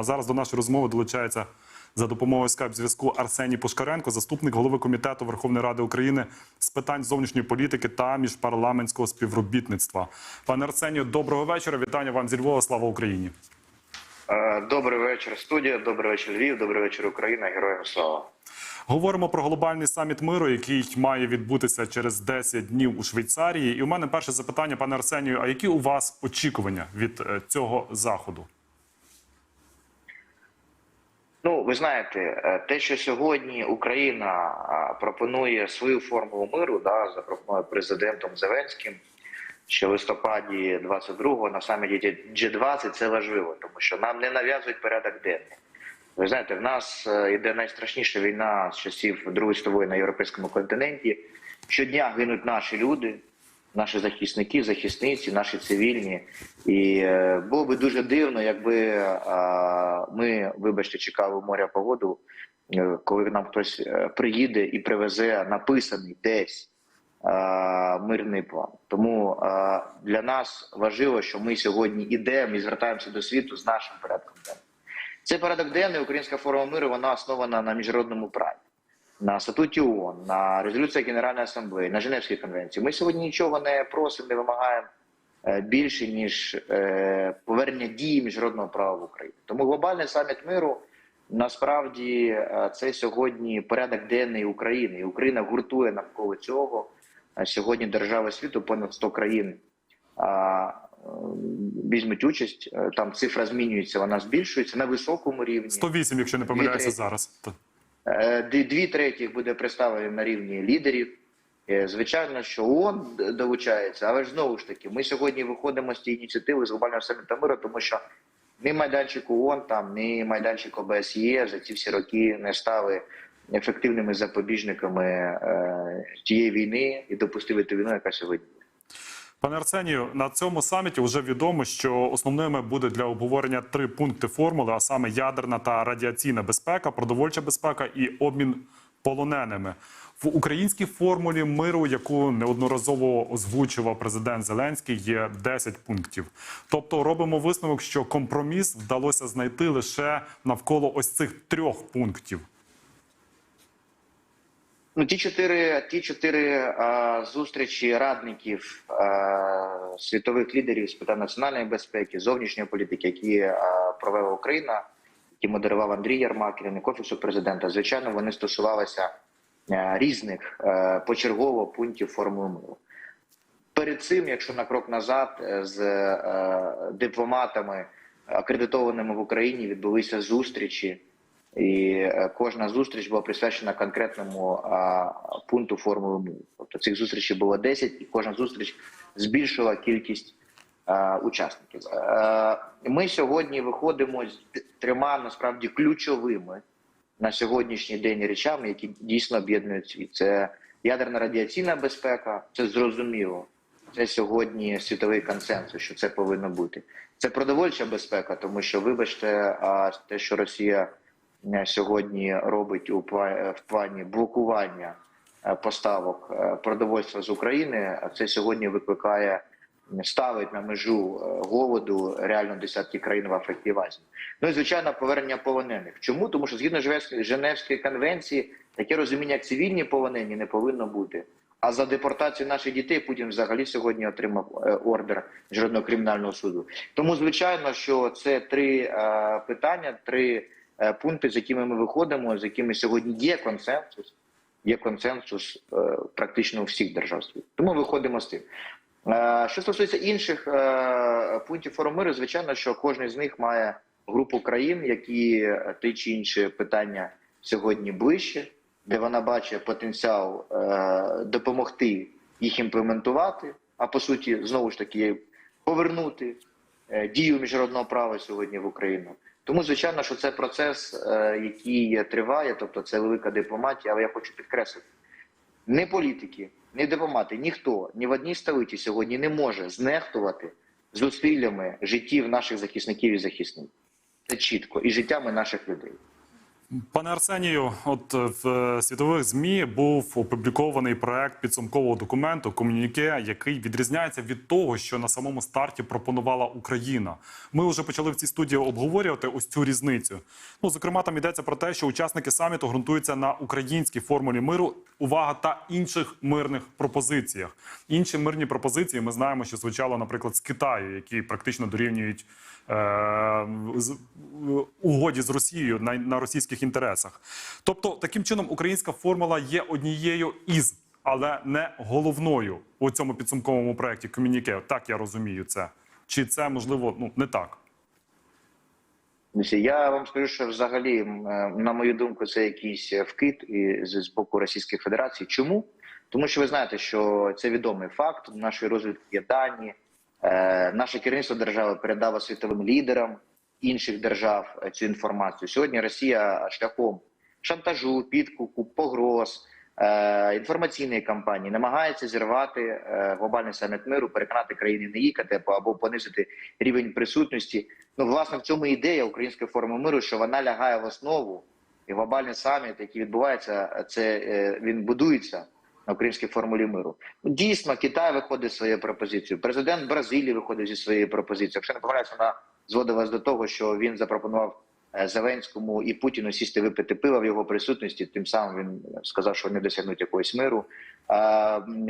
А зараз до нашої розмови долучається за допомогою скайп-зв'язку Арсеній Пушкаренко, заступник голови комітету Верховної Ради України з питань зовнішньої політики та міжпарламентського співробітництва. Пане Арсенію, доброго вечора. Вітання вам зі Львова. Слава Україні. Е, Добрий вечір, студія. Добрий вечір, Львів. Добрий вечір, Україна. Героям слава. Говоримо про глобальний саміт миру, який має відбутися через 10 днів у Швейцарії. І у мене перше запитання, пане Арсенію: а які у вас очікування від е, цього заходу? Ну, ви знаєте, е, те, що сьогодні Україна пропонує свою формулу миру, да, запропонує президентом Зеленським, що в листопаді 22-го на саміті G20 це важливо, тому що нам не нав'язують порядок денний. Ви знаєте, в нас е, йде найстрашніша війна з часів Другої світової на європейському континенті. Щодня гинуть наші люди, наші захисники, захисниці, наші цивільні. І е, було би дуже дивно, якби ми, вибачте, чекали моря погоду, е, коли нам хтось е, приїде і привезе написаний десь мирний план. Тому для нас важливо, що ми сьогодні йдемо і звертаємося до світу з нашим порядком денним. Цей порядок денний Українська форма миру вона основана на міжнародному праві, на статуті ООН, на резолюціях Генеральної асамблеї, на Женевській конвенції. Ми сьогодні нічого не просимо, не вимагаємо е, більше ніж е, повернення дії міжнародного права в Україні. Тому глобальний саміт миру насправді е, це сьогодні порядок денний України. І Україна гуртує навколо цього. Сьогодні держави світу понад 100 країн візьмуть участь. Там цифра змінюється, вона збільшується на високому рівні. 108, якщо не помиляюся зараз. Е, Дві третіх буде представлені на рівні лідерів. Е, Звичайно, що ООН долучається, але ж знову ж таки, ми сьогодні виходимо з цієї ініціативи з глобального саміту миру, тому що ні майданчик ООН, там, ні майданчик ОБСЄ за ці всі роки не стали ефективними запобіжниками е, тієї війни і допустили ту війну, яка сьогодні. Пане Арсенію, на цьому саміті вже відомо, що основними буде для обговорення три пункти формули, а саме ядерна та радіаційна безпека, продовольча безпека і обмін полоненими. В українській формулі миру, яку неодноразово озвучував президент Зеленський, є 10 пунктів. Тобто робимо висновок, що компроміс вдалося знайти лише навколо ось цих трьох пунктів. Ну, ті чотири, ті чотири а, зустрічі радників а, світових лідерів з питань національної безпеки, зовнішньої політики, які а, провела Україна, які модерував Андрій Ярмак, керівник офісу президента. Звичайно, вони стосувалися а, різних а, почергово пунктів формули миру. Перед цим, якщо на крок назад, е, з е, дипломатами акредитованими в Україні відбулися зустрічі. І е, кожна зустріч була присвячена конкретному а, пункту формули миру. Тобто цих зустрічей було 10, і кожна зустріч збільшила кількість а, учасників. Е, ми сьогодні виходимо з трьома насправді ключовими на сьогоднішній день речами, які дійсно об'єднують світ. Це ядерна радіаційна безпека, це зрозуміло. Це сьогодні світовий консенсус, що це повинно бути. Це продовольча безпека, тому що, вибачте, а те, що Росія сьогодні робить у в плані блокування е, поставок е, продовольства з України, це сьогодні викликає ставить на межу е, голоду реально десятки країн в Африці і в Азії. Ну і звичайно, повернення полонених. Чому? Тому що згідно Женевської- конвенції таке розуміння, як цивільні полонені не повинно бути. А за депортацію наших дітей Путін взагалі сьогодні отримав е, ордер міжнародного кримінального суду. Тому звичайно, що це три е, питання, три е, пункти, з якими ми виходимо, з якими сьогодні є консенсус. Є консенсус е, практично у всіх держав світу. Тому виходимо з цим. Е, Що стосується інших е, пунктів форуму миру, звичайно, що кожен з них має групу країн, які е, ті чи інші питання сьогодні ближче, де вона бачить потенціал е, допомогти їх імплементувати, а по суті, знову ж таки, повернути е, дію міжнародного права сьогодні в Україну. Тому, звичайно, що це процес, е, який триває, тобто це велика дипломатія, але я хочу підкреслити. Не політики, не дипломати, ніхто ні в одній столиці сьогодні не може знехтувати зусиллями життів наших захисників і захисників. Це чітко, і життями наших людей. Пане Арсенію, от в світових змі був опублікований проект підсумкового документу комюніке, який відрізняється від того, що на самому старті пропонувала Україна. Ми вже почали в цій студії обговорювати ось цю різницю. Ну зокрема, там йдеться про те, що учасники саміту ґрунтуються на українській формулі миру. Увага та інших мирних пропозиціях. Інші мирні пропозиції ми знаємо, що звучало, наприклад, з Китаю, які практично дорівнюють е, з- угоді з Росією на, на російських інтересах. Тобто, таким чином, українська формула є однією із, але не головною у цьому підсумковому проєкті комюніке. Так я розумію це. Чи це можливо ну не так? Я вам скажу, що взагалі, е, на мою думку, це якийсь е, вкид з боку Російської Федерації. Чому? Тому що ви знаєте, що це відомий факт. В нашій розвідці є дані. Е, наше керівництво держави передало світовим лідерам інших держав е, цю інформацію. Сьогодні Росія шляхом шантажу, підкупу, погроз. е, Інформаційної кампанії намагається зірвати е, глобальний саміт миру, переконати країни не їхати або понизити рівень присутності. Ну, власне, в цьому ідея української форми миру, що вона лягає в основу, і глобальний саміт, який відбувається, це він будується на українській формулі миру. Дійсно, Китай виходить зі своєю пропозицією. Президент Бразилії виходить зі своєю пропозицією. Якщо не помиляюся, вона зводилась до того, що він запропонував е, Зеленському і Путіну сісти випити пива в його присутності. Тим самим він сказав, що вони досягнуть якогось миру.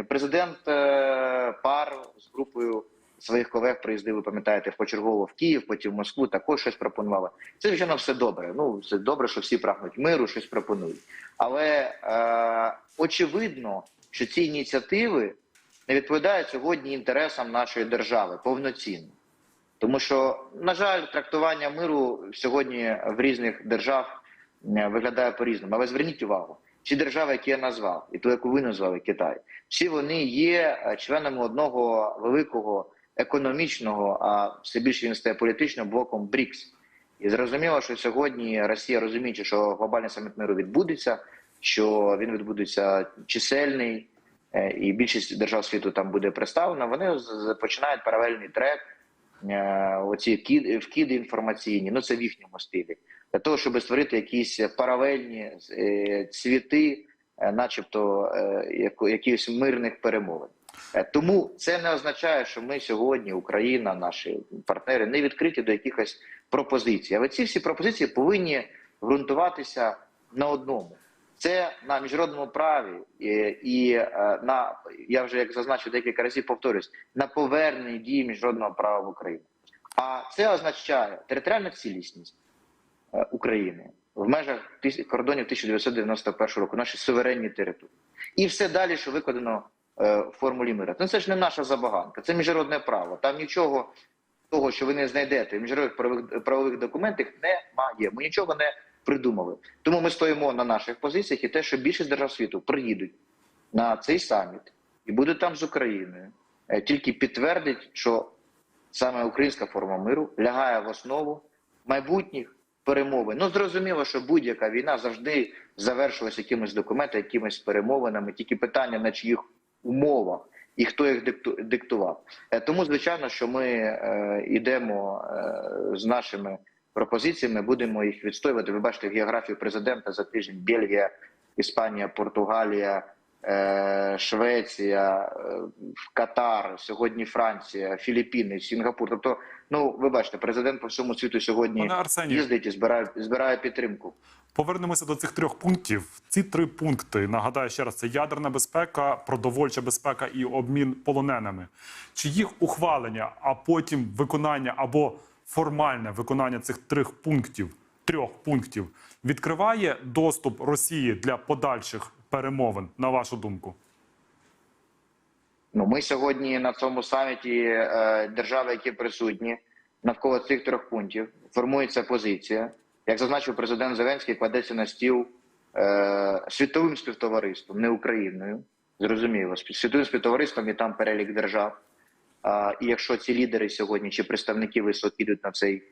Президент е, пар з групою своїх колег приїздили, пам'ятаєте, почергово в Київ, потім в Москву, також щось пропонували. Це звичайно все добре. Ну це добре, що всі прагнуть миру, щось пропонують. Але е, очевидно, що ці ініціативи не відповідають сьогодні інтересам нашої держави повноцінно. Тому що, на жаль, трактування миру сьогодні в різних держав виглядає по-різному. Але зверніть увагу, ці держави, які я назвав, і ту, яку ви назвали Китай, всі вони є е, членами одного великого економічного, а все більше він стає політичним блоком БРІКС. І зрозуміло, що сьогодні Росія розуміючи, що глобальний саміт миру відбудеться, що він відбудеться чисельний, е, і більшість держав світу там буде представлена. Вони починають паралельний трек, оці вкиди, інформаційні. Ну це в їхньому стилі, для того, щоб створити якісь паралельні е, цвіти, е, начебто е, якихось мирних перемовин. Е, Тому це не означає, що ми сьогодні, Україна, наші партнери, не відкриті до якихось пропозицій. Але ці всі пропозиції повинні ґрунтуватися на одному. Це на міжнародному праві і, е, на я вже як зазначив декілька разів, повторюсь, на поверненні дії міжнародного права в Україну. А це означає територіальну цілісність е, України в межах кордонів 1991 року, наші суверенні території, і все далі, що викладено е, в формулі мира. Ну це ж не наша забаганка, це міжнародне право. Там нічого того, що ви не знайдете в міжнародних правових, правових документах, немає. Ми нічого не придумали. Тому ми стоїмо на наших позиціях і те, що більшість держав світу приїдуть на цей саміт і будуть там з Україною, е, тільки підтвердить, що саме українська форма миру лягає в основу майбутніх перемовин. Ну зрозуміло, що будь-яка війна завжди завершилася якимись документами, якимись перемовинами. Тільки питання на чиїх умовах і хто їх дикту- диктував. Е, Тому звичайно, що ми е, йдемо е, з нашими пропозиціями, будемо їх відстоювати. Ви бачите географію президента за тиждень: Бельгія, Іспанія, Португалія. е, Швеція, е, Катар, сьогодні Франція, Філіппіни, Сінгапур. Тобто, ну ви бачите, президент по всьому світу сьогодні їздить і збирає збирає підтримку. Повернемося до цих трьох пунктів. Ці три пункти нагадаю ще раз: це ядерна безпека, продовольча безпека і обмін полоненими. Чи їх ухвалення, а потім виконання або формальне виконання цих трьох пунктів, трьох пунктів відкриває доступ Росії для подальших перемовин, на вашу думку? Ну ми сьогодні на цьому саміті е, держави, які присутні навколо цих трьох пунктів, формується позиція. Як зазначив президент Зеленський, кладеться на стіл е, світовим співтовариством, не Україною. Зрозуміло, світовим співтовариством і там перелік держав. І якщо ці лідери сьогодні чи представники високі йдуть на цей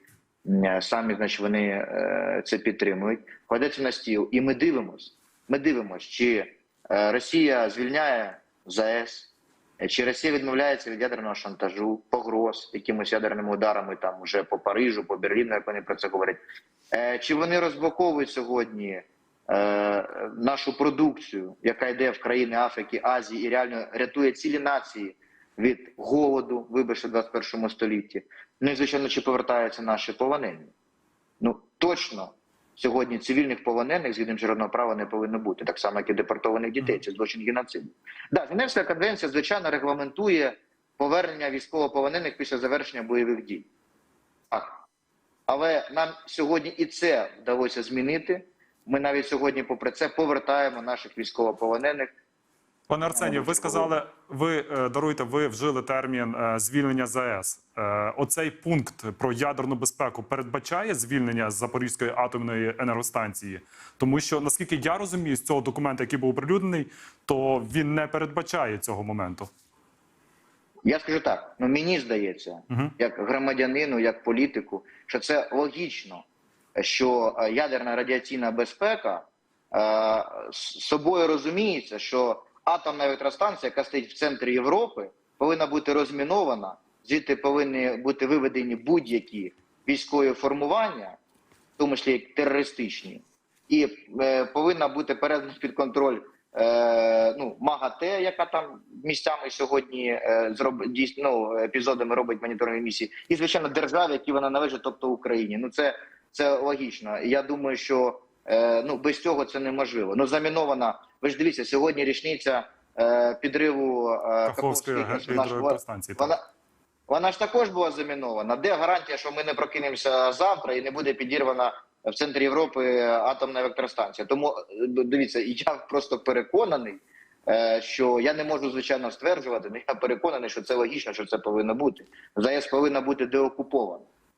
е, саміт, значить вони е, це підтримують. Кладеться на стіл, і ми дивимось. Ми дивимось, чи е, Росія звільняє ЗАЕС, Чи Росія відмовляється від ядерного шантажу, погроз якимось ядерними ударами там уже по Парижу, по Берліну, як вони про це говорять? Чи вони розблоковують сьогодні нашу продукцію, яка йде в країни Африки, Азії і реально рятує цілі нації від голоду, вибачте, в 21 столітті? Ну і звичайно, чи повертаються наші полонені? Ну точно сьогодні цивільних полонених згідно міжнародного права не повинно бути, так само як і депортованих дітей. Це злочин геноциду. Да, Женевська конвенція звичайно регламентує повернення військовополонених після завершення бойових дій. Так. Але нам сьогодні і це вдалося змінити. Ми навіть сьогодні, попри це, повертаємо наших військовополонених. Пане Арсенію, ви сказали, ви е, даруйте, ви вжили термін е, звільнення ЗАЕС. Е, Оцей пункт про ядерну безпеку передбачає звільнення з Запорізької атомної енергостанції, тому що наскільки я розумію, з цього документу, який був оприлюднений, то він не передбачає цього моменту. Я скажу так: ну мені здається, Мгм. як громадянину, як політику, що це логічно, що ядерна радіаційна безпека е, з собою розуміється, що атомна електростанція, яка стоїть в центрі Європи, повинна бути розмінована. Звідти повинні бути виведені будь-які військові формування, в тому числі терористичні, і е, повинна бути передана під контроль е, ну, МАГАТЕ, яка там місцями сьогодні е, зроб, дійсно ну, епізодами робить моніторингові місії, і звичайно державі, які вона належить, тобто Україні. Ну це, це логічно. Я думаю, що е, ну без цього це неможливо. Ну замінована. Ви ж дивіться, сьогодні річниця е, підриву е, Каховської гідроелектростанції. вона, вона ж також була замінована. Де гарантія, що ми не прокинемося завтра і не буде підірвана в центрі Європи атомна електростанція? Тому е, дивіться, я просто переконаний, що я не можу звичайно стверджувати, але я переконаний, що це логічно, що це повинно бути. ЗАЕС повинна бути деокупована.